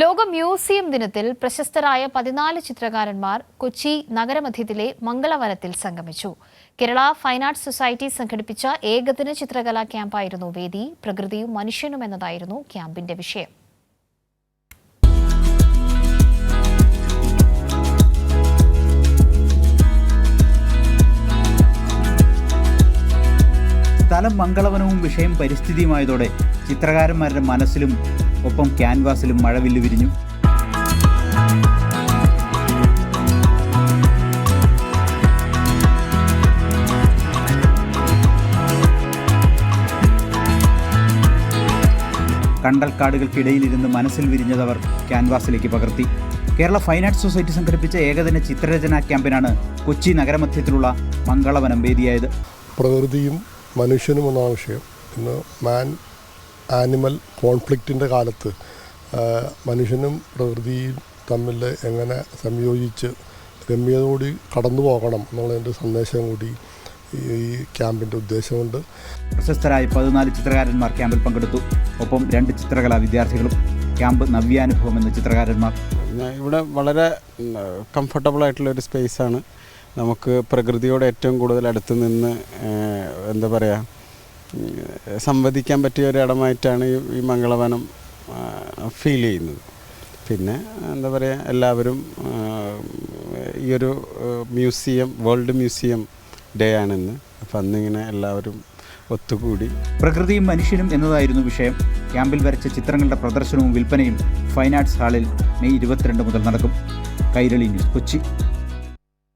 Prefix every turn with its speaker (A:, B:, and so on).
A: ലോക മ്യൂസിയം ദിനത്തിൽ പ്രശസ്തരായ പതിനാല് ചിത്രകാരന്മാർ കൊച്ചി നഗരമധ്യത്തിലെ മംഗളവനത്തിൽ സംഗമിച്ചു. കേരള ഫൈൻ ആർട്സ് സൊസൈറ്റി സംഘടിപ്പിച്ച ഏകദിന ചിത്രകലാ ക്യാമ്പായിരുന്നു വേദി. പ്രകൃതിയും മനുഷ്യനും എന്നതായിരുന്നു ക്യാമ്പിന്റെ വിഷയം.
B: സ്ഥലം മംഗളവനവും വിഷയം പരിസ്ഥിതിയുമായതോടെ ചിത്രകാരന്മാരുടെ മനസ്സിലും ഒപ്പം ക്യാൻവാസിലും മഴവില്ല് വിരിഞ്ഞു. കണ്ടൽക്കാടുകൾക്കിടയിലിരുന്ന് മനസ്സിൽ വിരിഞ്ഞതവർ ക്യാൻവാസിലേക്ക് പകർത്തി. കേരള ഫൈൻ ആർട്സ് സൊസൈറ്റി സംഘടിപ്പിച്ച ഏകദിന ചിത്രരചനാ ക്യാമ്പിനാണ് കൊച്ചി നഗരമധ്യത്തിലുള്ള മംഗളവനം വേദിയായത്.
C: പ്രകൃതിയും മനുഷ്യനും എന്നാണ് വിഷയം. ഇന്ന് മാൻ ആനിമൽ കോൺഫ്ലിക്റ്റിന്റെ കാലത്ത് മനുഷ്യനും പ്രകൃതിയും തമ്മിൽ എങ്ങനെ സംയോജിച്ച് രമ്യതയോടി കടന്നു പോകണം എന്നുള്ളതിന്റെ സന്ദേശം കൂടി ഈ ക്യാമ്പിന്റെ ഉദ്ദേശമുണ്ട്.
B: പ്രശസ്തരായ പതിനാല് ചിത്രകാരന്മാർ ക്യാമ്പിൽ പങ്കെടുത്തു. ഒപ്പം രണ്ട് ചിത്രകലാ വിദ്യാർത്ഥികളും ക്യാമ്പ് നവ്യാനുഭവം എന്ന ചിത്രകാരന്മാർ.
D: ഇവിടെ വളരെ കംഫർട്ടബിൾ ആയിട്ടുള്ള ഒരു സ്പേസാണ് നമുക്ക് പ്രകൃതിയോട് ഏറ്റവും കൂടുതൽ അടുത്ത് നിന്ന് എന്താ പറയുക സംവദിക്കാൻ പറ്റിയ ഒരു ഇടമായിട്ടാണ് ഈ- ഈ മംഗളവനം ഫീൽ ചെയ്യുന്നത്. പിന്നെ എന്താ പറയുക എല്ലാവരും ഈ ഒരു മ്യൂസിയം വേൾഡ് മ്യൂസിയം ഡേ ആണെന്ന്. അപ്പം അന്നിങ്ങനെ എല്ലാവരും ഒത്തുകൂടി.
B: പ്രകൃതിയും മനുഷ്യനും എന്നതായിരുന്നു വിഷയം. ക്യാമ്പിൽ വരച്ച ചിത്രങ്ങളുടെ പ്രദർശനവും വിൽപ്പനയും ഫൈൻ ആർട്സ് ഹാളിൽ മെയ് ഇരുപത്തിരണ്ട് മുതൽ നടക്കും. കൈരളി ന്യൂസ് കൊച്ചി.